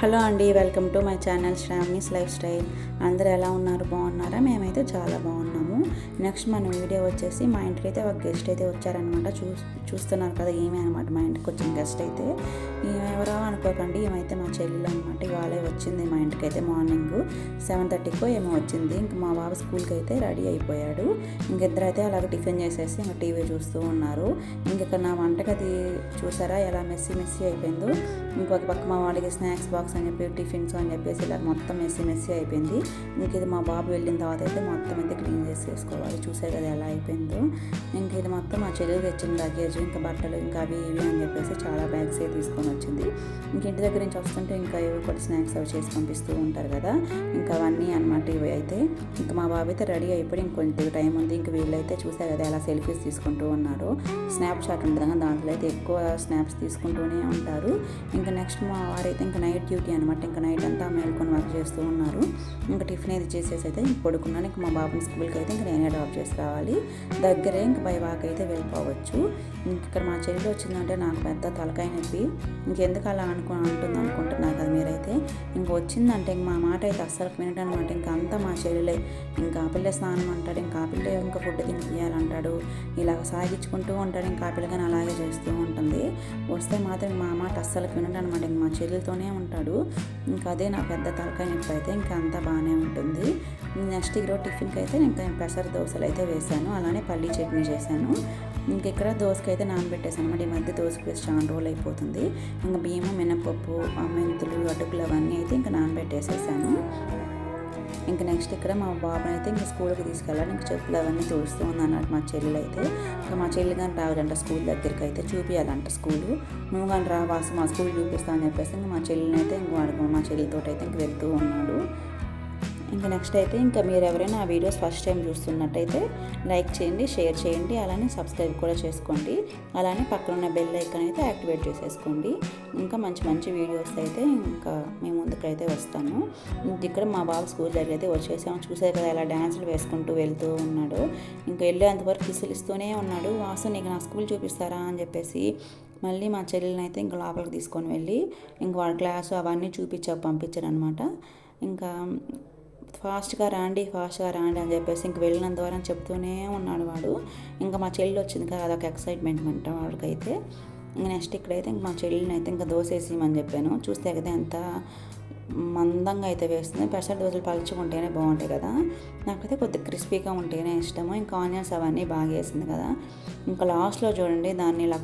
Hello అండి welcome to my channel Shravani's lifestyle. అందరూ ఎలా ఉన్నారు? బాగున్నారా? మేమైతే చాలా బాగున్నాము. నెక్స్ట్ మన వీడియో వచ్చేసి మా ఇంటికి అయితే ఒక గెస్ట్ అయితే వచ్చారనమాట చూ చూస్తున్నారు కదా ఈమె అనమాట మా ఇంటికి వచ్చిన గెస్ట్ అయితే. ఈమె ఎవరో అనుకోకండి ఏమైతే మా చెల్లెలు అనమాట ఇవాళే వచ్చింది మా ఇంటికి అయితే మార్నింగ్ సెవెన్ థర్టీకో ఏమో వచ్చింది. ఇంక మా బాబు స్కూల్కి అయితే రెడీ అయిపోయాడు. ఇంకిద్దరు అయితే అలాగ టిఫిన్ చేసేసి ఇంకా టీవీ చూస్తూ ఉన్నారు. ఇంక నా వంటగది చూసారా ఎలా మెస్సీ మెస్సీ అయిపోయిందో. ఇంకొక పక్క మా వాళ్ళకి స్నాక్స్ బాక్స్ అని చెప్పి టిఫిన్స్ అని చెప్పేసి ఇలా మొత్తం మెస్సీ మెస్సీ అయిపోయింది. ఇంక ఇది మా బాబు వెళ్ళిన తర్వాత అయితే మొత్తం అయితే క్లీన్ చేసేసుకోవాలి. చూసే కదా ఎలా అయిపోయిందో. ఇంక ఇది మొత్తం మా చెల్లెలు తెచ్చిన లగేజ్ ఇంకా బట్టలు ఇంకా అవి ఇవి అని చెప్పేసి చాలా బ్యాగ్స్ అయితే తీసుకొని వచ్చింది. ఇంక ఇంటి దగ్గర నుంచి వస్తుంటే ఇంకా ఇవి కూడా స్నాక్స్ అవి చేసి పంపిస్తూ ఉంటారు కదా. ఇంకా అవన్నీ అనమాట ఇవి అయితే. ఇంకా మా బాబు అయితే రెడీ అయిపోయి ఇంకొంచెం టైం ఉంది. ఇంక వీళ్ళైతే చూసే కదా ఎలా సెల్ఫీస్ తీసుకుంటూ ఉన్నారు. స్నాప్ షాట్ ఉంటుంది కదా దాంట్లో అయితే ఎక్కువ స్నాప్స్ తీసుకుంటూనే ఉంటారు. ఇంకా నెక్స్ట్ మా వారైతే ఇంకా నైట్ డ్యూటీ అనమాట ఇంకా నైట్ అంతా మేల్కొని వర్క్ చేస్తూ ఉన్నారు. ఇంకా టిఫిన్ అయితే చేసేసి అయితే ఇంక పడుకున్నాను. ఇంకా మా బాబుని స్కూల్కి అయితే ఇంకా నేనే డ్రాప్ చేసి రావాలి. దగ్గరే ఇంక బై వాక్ అయితే వెళ్ళిపోవచ్చు. ఇంకా ఇక్కడ మా చెల్లి వచ్చిందంటే నాకు పెద్ద తలకాయ నొప్పి. ఇంకెందుకు అలా అనుకు అంటుంది అనుకుంటున్నారు కదా మీరైతే. ఇంక వచ్చిందంటే ఇంక మా మాట అయితే అస్సలు వినటనమాట ఇంకా అంతా మా చెల్లెలే. ఇంకా పిల్ల స్నానం అంటాడు. ఇంకా ఆ పిల్ల ఇంకా ఫుడ్ తినిపియాలంటాడు ఇలాగ సాగించుకుంటూ ఉంటాడు. ఇంకా పిల్లగాని కానీ అలాగే చేస్తూ ఉంటుంది. వస్తే మాత్రం మా మాట అస్సలు వినడం అనమాట ఇంక మా చెల్లెలతోనే ఉంటాడు. ఇంకా అదే నా పెద్ద తలకాయ నొప్పి అయితే ఇంకా అంతా బాగానే ఉంటుంది. నెక్స్ట్ ఈరోజు టిఫిన్కి అయితే ఇంకా పెసర దోశలు అయితే వేశాను. అలానే పల్లీ చట్నీ చేశాను. ఇంక ఇక్కడ దోశకి అయితే నానబెట్టేసాను అనమాట ఈ మధ్య దోశకు వేసి చాలా రోజులు అయిపోతుంది ఇంకా బియ్యము మినపప్పు మెంతులు అటుకులు అవన్నీ అయితే ఇంకా నానబెట్టేసేసాను. ఇంకా నెక్స్ట్ ఇక్కడ మా బాబుని అయితే ఇంకా స్కూల్కి తీసుకెళ్ళాలి. ఇంకా చెప్పులు అవన్నీ చూస్తూ ఉంది అన్నట్టు మా చెల్లెలు అయితే ఇంకా మా చెల్లి కానీ రావాలంట స్కూల్ దగ్గరికి అయితే చూపించాలంట స్కూలు. నువ్వు కానీ రావాసి మా స్కూల్ చూపిస్తా అని చెప్పేసి ఇంకా మా చెల్లిని అయితే ఇంక మా చెల్లితో అయితే ఇంక వెళ్తూ ఉన్నాడు. ఇంకా నెక్స్ట్ అయితే ఇంకా మీరు ఎవరైనా ఆ వీడియోస్ ఫస్ట్ టైం చూస్తున్నట్టయితే లైక్ చేయండి షేర్ చేయండి అలానే సబ్స్క్రైబ్ కూడా చేసుకోండి. అలానే పక్కన ఉన్న బెల్ ఐకాన్ అయితే యాక్టివేట్ చేసేసుకోండి. ఇంకా మంచి మంచి వీడియోస్ అయితే ఇంకా మేము ముందుకైతే వస్తాను. ఇక్కడ మా బాబు స్కూల్ దగ్గర అయితే వచ్చేసాము చూసే కదా ఇలా డ్యాన్సులు వేసుకుంటూ వెళ్తూ ఉన్నాడు. ఇంకా వెళ్ళేంతవరకు ఇస్తూనే ఉన్నాడు. వాసు నీకు నా స్కూల్ చూపిస్తారా? అని చెప్పేసి మళ్ళీ మా చెల్లెలని అయితే ఇంకా లోపలికి తీసుకొని వెళ్ళి ఇంకా వాళ్ళ క్లాసు అవన్నీ చూపించా పంపించారు అనమాట ఇంకా ఫాస్ట్గా రాండి ఫాస్ట్గా రాండి అని చెప్పేసి ఇంక వెళ్ళినంత వరకు చెప్తూనే ఉన్నాడు వాడు. ఇంకా మా చెల్లి వచ్చింది కదా అదొక ఎక్సైట్మెంట్ అంట వాడికైతే ఇంకా నెక్స్ట్ ఇక్కడైతే ఇంక మా చెల్లిని అయితే ఇంకా దోశ వేసేయమని చెప్పాను. చూస్తే కదా ఎంత మందంగా అయితే వేస్తుంది. పెసర దోశలు పలుచుకుంటేనే బాగుంటాయి కదా. నాకైతే కొద్దిగా క్రిస్పీగా ఉంటేనే ఇష్టము. ఇంకా ఆనియన్స్ అవన్నీ బాగా వేసింది కదా. ఇంకా లాస్ట్లో చూడండి దాన్ని ఇలా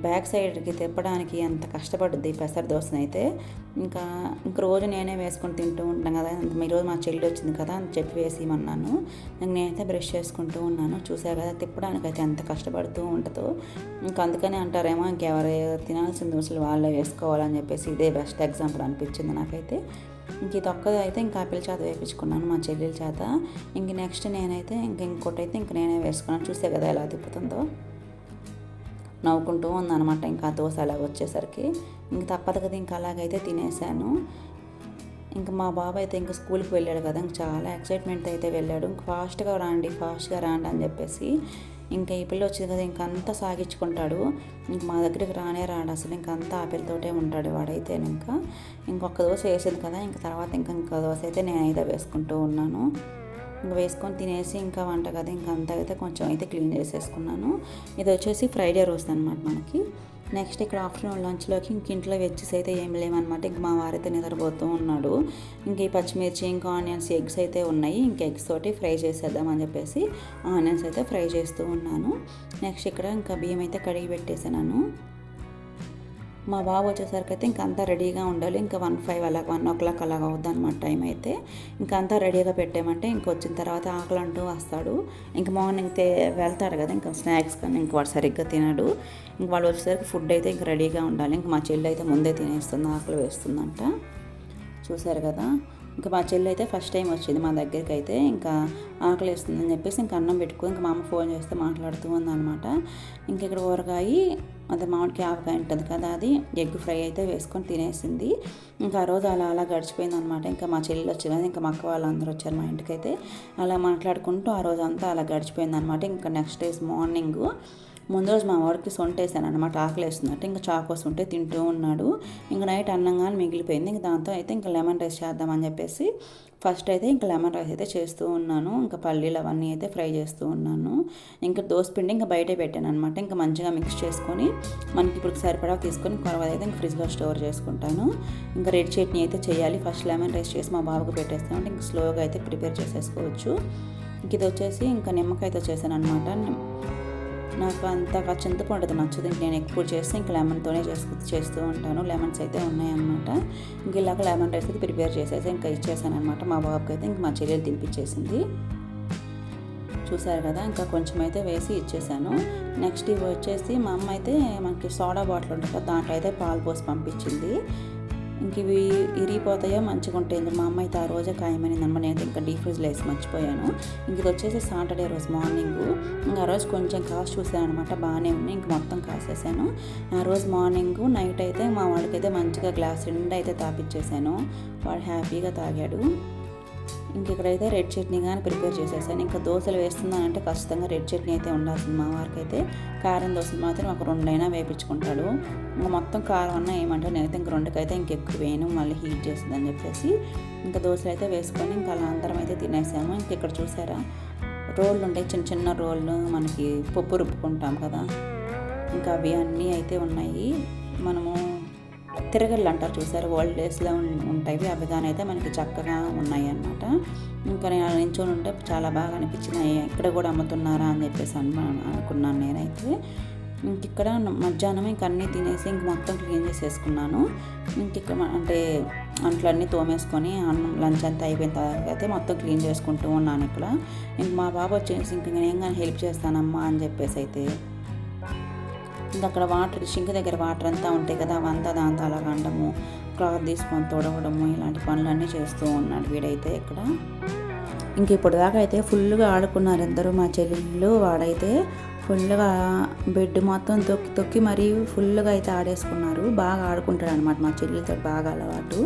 బ్యాక్ సైడ్కి తిప్పడానికి ఎంత కష్టపడుద్ది పెసర దోశను అయితే ఇంకా ఇంక రోజు నేనే వేసుకొని తింటూ ఉంటాను కదా ఈరోజు మా చెల్లి వచ్చింది కదా అని చెప్పి వేసేయమన్నాను. ఇంక నేనైతే బ్రష్ చేసుకుంటూ ఉన్నాను. చూసా కదా తిప్పడానికి అయితే ఎంత కష్టపడుతూ ఉంటుందో. ఇంకా అందుకనే అంటారేమో ఇంకెవరు తినాల్సిన దోశలు వాళ్ళే వేసుకోవాలని చెప్పేసి ఇదే బెస్ట్ ఎగ్జాంపుల్ అనిపించింది నాకైతే. ఇంక ఇది ఒక్కది అయితే ఇంకా ఆపిల్ చేత వేయించుకున్నాను మా చెల్లెల చేత. ఇంక నెక్స్ట్ నేనైతే ఇంక ఇంకోటి అయితే ఇంక నేనే వేసుకున్నాను. చూసే కదా ఎలా తిప్పుతుందో. నవ్వుకుంటూ ఉందన్నమాట. ఇంకా దోశ అలా వచ్చేసరికి. ఇంక తప్పదు కదా ఇంకా అలాగైతే తినేసాను. ఇంకా మా బాబు అయితే ఇంకా స్కూల్కి వెళ్ళాడు కదా ఇంక చాలా ఎక్సైట్మెంట్ అయితే వెళ్ళాడు. ఇంక ఫాస్ట్గా రాండి ఫాస్ట్గా రాండి అని చెప్పేసి ఇంకా ఈ పిల్ల వచ్చింది కదా ఇంకా అంతా సాగించుకుంటాడు. ఇంక మా దగ్గరికి రానే రాడు అసలు ఇంకా అంతా ఆపిల్తోటే ఉంటాడు వాడైతే ఇంకా. ఇంకొక దోశ వేసింది కదా ఇంక తర్వాత ఇంకా ఇంకో దోశ అయితే నేను నేనైతే వేసుకుంటూ ఉన్నాను. ఇంకా వేసుకొని తినేసి ఇంకా వంట కదా ఇంకా అంతా అయితే కొంచెం అయితే క్లీన్ చేసేసుకున్నాను. ఇది వచ్చేసి ఫ్రైడే రోజు అనమాట మనకి. నెక్స్ట్ ఇక్కడ ఆఫ్టర్నూన్ లంచ్లోకి ఇంక ఇంట్లో వెజ్జెస్ అయితే ఏం లేవన్నమాట. ఇంక మా వారైతే నిద్రపోతూ ఉన్నాడు. ఇంక ఈ పచ్చిమిర్చి ఇంకా ఆనియన్స్ ఎగ్స్ అయితే ఉన్నాయి. ఇంక ఎగ్స్ తోటి ఫ్రై చేసేద్దామని చెప్పేసి ఆనియన్స్ అయితే ఫ్రై చేస్తూ ఉన్నాను. నెక్స్ట్ ఇక్కడ ఇంకా బియ్యం అయితే కడిగి పెట్టేసాను మా బాబు వచ్చేసరికి అయితే ఇంకా అంతా రెడీగా ఉండాలి. ఇంకా వన్ ఫైవ్ అలా వన్ ఓ క్లాక్ అలాగ అవుద్ది అనమాట టైం అయితే. ఇంకా అంతా రెడీగా పెట్టామంటే ఇంక వచ్చిన తర్వాత ఆకలి అంటూ వస్తాడు. ఇంక మార్నింగ్ అయితే వెళ్తాడు కదా ఇంకా స్నాక్స్ కానీ ఇంక వాడు సరిగ్గా తినడు. ఇంక వాళ్ళు వచ్చేసరికి ఫుడ్ అయితే ఇంక రెడీగా ఉండాలి. ఇంక మా చెల్లి అయితే ముందే తినేస్తుంది ఆకలి వేస్తుందంట. చూశారు కదా? ఇంకా మా చెల్లి అయితే ఫస్ట్ టైం వచ్చింది మా దగ్గరికి అయితే ఇంకా ఆకలి వేస్తుందని చెప్పేసి ఇంకా అన్నం పెట్టుకుని ఇంకా మా అమ్మ ఫోన్ చేస్తే మాట్లాడుతూ ఉందన్నమాట. ఇంక ఇక్కడ ఊరగాయి అది మామిడికాయ ఆవకాయ ఉంటుంది కదా అది. ఎగ్ ఫ్రై అయితే వేసుకొని తినేసింది. ఇంకా ఆ రోజు అలా అలా గడిచిపోయింది అనమాట ఇంకా మా చెల్లి వచ్చింది ఇంకా మా అక్క వాళ్ళందరూ వచ్చారు మా ఇంటికైతే. అలా మాట్లాడుకుంటూ ఆ రోజు అంతా అలా గడిచిపోయింది అనమాట ఇంకా నెక్స్ట్ డేస్ మార్నింగ్ ముందు రోజు మా వాడికి సొంట వేసాను అనమాట ఆకలి వేస్తుందంటే ఇంకా చాకోస్ ఉంటే తింటూ ఉన్నాడు. ఇంకా నైట్ అన్నంగా మిగిలిపోయింది. ఇంకా దాంతో అయితే ఇంకా లెమన్ రైస్ చేద్దామని చెప్పేసి ఫస్ట్ అయితే ఇంకా లెమన్ రైస్ అయితే చేస్తూ ఉన్నాను. ఇంకా పల్లీలు అవన్నీ అయితే ఫ్రై చేస్తూ ఉన్నాను. ఇంకా పిండి ఇంకా బయటే పెట్టాను అనమాట ఇంకా మంచిగా మిక్స్ చేసుకొని మనకి ఇప్పుడు సరిపడా తీసుకొని తర్వాత అయితే ఇంకా ఫ్రిడ్జ్లో స్టోర్ చేసుకుంటాను. ఇంకా రెడ్ చట్నీ అయితే చేయాలి. ఫస్ట్ లెమన్ రైస్ చేసి మా బాబుకి పెట్టేస్తాను అంటే ఇంకా స్లోగా అయితే ప్రిపేర్ చేసేసుకోవచ్చు. ఇంక ఇది వచ్చేసి ఇంకా నిమ్మకాయతో చేశాను అనమాట నాకు అంతగా చింతపండు నచ్చదు ఇంక నేను ఎక్కువ చేస్తే ఇంక లెమన్తోనే చేసుకు చేస్తూ ఉంటాను. లెమన్స్ అయితే ఉన్నాయన్నమాట. ఇంక ఇలాగ లెమన్ రైస్ అయితే ప్రిపేర్ చేసేసి ఇంకా ఇచ్చేసాను అనమాట మా బాబుకి అయితే ఇంక మా చెల్లెలు తినిపించేసింది. చూసారు కదా ఇంకా కొంచెం అయితే వేసి ఇచ్చేసాను. నెక్స్ట్ ఇవి వచ్చేసి మా అమ్మ అయితే మనకి సోడా బాటిల్ ఉంటుంది కదా దాంట్లో అయితే పాలు పోసి పంపించింది. ఇంక ఇవి ఇరిగిపోతాయో మంచిగా ఉంటాయి. మా అమ్మ అయితే ఆ రోజే ఖాయమైంది అనమాట నేను ఇంకా డీప్ ఫ్రిడ్జ్లో వేసి మర్చిపోయాను. ఇంక ఇది వచ్చేసి సాటర్డే రోజు మార్నింగ్. ఇంకా ఆ రోజు కొంచెం కాస్ట్ చూసాను అనమాట బాగానే ఉన్నాయి. ఇంక మొత్తం కాసేసాను. ఆ రోజు మార్నింగ్ నైట్ అయితే మా వాడికి అయితే మంచిగా గ్లాస్ నిండా అయితే తాపిచ్చేసాను. వాడు హ్యాపీగా తాగాడు. ఇంక ఇక్కడైతే రెడ్ చట్నీ కానీ ప్రిపేర్ చేసేసాను. ఇంకా దోశలు వేస్తున్నానంటే ఖచ్చితంగా రెడ్ చట్నీ అయితే ఉండాల్సింది మా వారికి అయితే. కారం దోశలు మాత్రం ఒక రెండైనా వేపించుకుంటాడు. ఇంకా మొత్తం కారం అన్న ఏమంటే నేనైతే ఇంక రెండుకైతే ఇంకెక్కువ వేయను. మళ్ళీ హీట్ చేస్తుందని చెప్పేసి ఇంకా దోశలు అయితే వేసుకొని ఇంకా అలా అందరం అయితే తినేసాము. ఇంక ఇక్కడ చూసారా? రోళ్ళు ఉంటాయి. చిన్న చిన్న రోళ్ళు మనకి పప్పు రుబ్బుకుంటాం కదా. ఇంకా అవి అన్నీ అయితే ఉన్నాయి. మనము తిరగళ్ళు అంటారు చూసారు? ఓల్డ్ డేస్లో ఉంటాయి. అవి కానీ అయితే మనకి చక్కగా ఉన్నాయి అన్నమాట ఇంకా నేను నించొని ఉంటే చాలా బాగా అనిపించింది. ఇక్కడ కూడా అమ్ముతున్నారా అని చెప్పేసి అనుకున్నాను నేనైతే. ఇంక ఇక్కడ మధ్యాహ్నం ఇంక అన్నీ తినేసి ఇంక మొత్తం క్లీన్ చేసేసుకున్నాను. ఇంక ఇక్కడ అంటే అంట్లన్నీ తోమేసుకొని అన్నం లంచ్ అంతా అయిపోయిన తర్వాత అయితే మొత్తం క్లీన్ చేసుకుంటూ ఉన్నాను ఇక్కడ. ఇంక మా బాబు వచ్చేసి ఇంక నేను ఏం కానీ హెల్ప్ చేస్తానమ్మా అని చెప్పేసి అయితే ఇంకా అక్కడ వాటర్ సింక్ దగ్గర వాటర్ అంతా ఉంటాయి కదా అవంతా దాంతో అలా కండము క్లాత్ తీసుకొని తొడవడము ఇలాంటి పనులన్నీ చేస్తూ ఉన్నాడు వీడైతే ఇక్కడ. ఇంక ఇప్పటిదాకా దాకా అయితే ఫుల్గా ఆడుకున్నారు ఇద్దరు మా చెల్లెళ్ళు వాడైతే ఫుల్గా బెడ్ మొత్తం తొక్కి తొక్కి మరీ ఫుల్గా అయితే ఆడేసుకున్నారు. బాగా ఆడుకుంటాడు అనమాట మా చెల్లితో బాగా అలవాటు.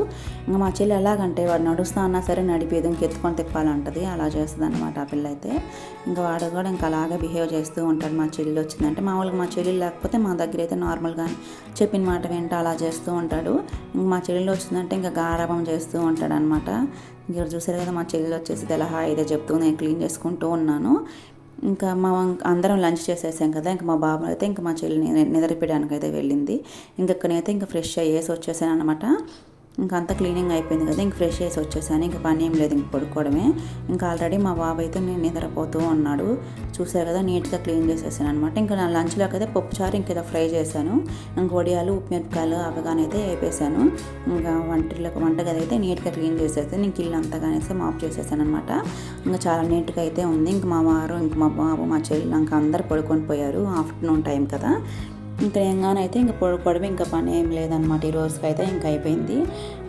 ఇంకా మా చెల్లి ఎలాగంటే వాడు నడుస్తా అన్నా సరే నడిపేది ఇంకెత్తుకొని తిప్పాలంటది. అలా చేస్తుంది అనమాట ఆ పిల్ల అయితే ఇంకా వాడు కూడా ఇంకా అలాగే బిహేవ్ చేస్తూ ఉంటాడు మా చెల్లి వచ్చిందంటే. మామూలుగా మా చెల్లి లేకపోతే మా దగ్గర అయితే నార్మల్గా చెప్పిన మాట వింటూ అలా చేస్తూ ఉంటాడు. ఇంక మా చెల్లెలు వచ్చిందంటే ఇంకా గారాభం చేస్తూ ఉంటాడు అనమాట మీరు చూసారు కదా మా చెల్లెలు వచ్చేసి ఎలా హాయిగా చెప్తూ నేను క్లీన్ చేసుకుంటూ ఉన్నాను. ఇంకా మా అందరం లంచ్ చేసేసాం కదా ఇంకా మా బాబు అయితే ఇంకా మా చెల్లిని నిద్రపోయడానికి అయితే వెళ్ళింది. ఇంకక్కడైతే ఇంకా ఫ్రెష్ అయ్యేసి వచ్చేసాను అనమాట ఇంకా అంతా క్లీనింగ్ అయిపోయింది కదా ఇంక ఫ్రెష్ చేసి వచ్చేసాను. ఇంకా పని ఏం లేదు ఇంక పడుకోవడమే. ఇంకా ఆల్రెడీ మా బాబు అయితే నేను నిద్రపోతూ ఉన్నాడు. చూసారు కదా నీట్గా క్లీన్ చేసేసాను అనమాట ఇంకా నా లంచ్లోకి అయితే పప్పుచారు ఇంకేదో ఫ్రై చేశాను. ఇంకా వడియాలు ఉప్పు మిరపకాయలు అవగానైతే వేపేసాను ఇంకా వంటలకు వంటగది అయితే నీట్గా క్లీన్ చేసేసాను. ఇంక ఇల్లు అంతగానేసి మాప్ చేసేసాను అనమాట ఇంకా చాలా నీట్గా అయితే ఉంది. ఇంక మా వారు ఇంక మా బాబు మా చెల్లి ఇంకా అందరు పడుకొని పోయారు. ఆఫ్టర్నూన్ టైం కదా. ఇంకా అయితే ఇంకా పొడవు ఇంకా పని ఏం లేదనమాట ఈ రోజుకైతే ఇంకా అయిపోయింది.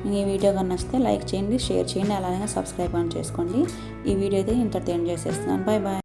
ఈ వీడియో కానీ నచ్చితే లైక్ చేయండి షేర్ చేయండి అలాగే సబ్స్క్రైబ్ అని చేసుకోండి. ఈ వీడియో అయితే ఇంత ఎండ్ చేసేస్తున్నాను. Bye bye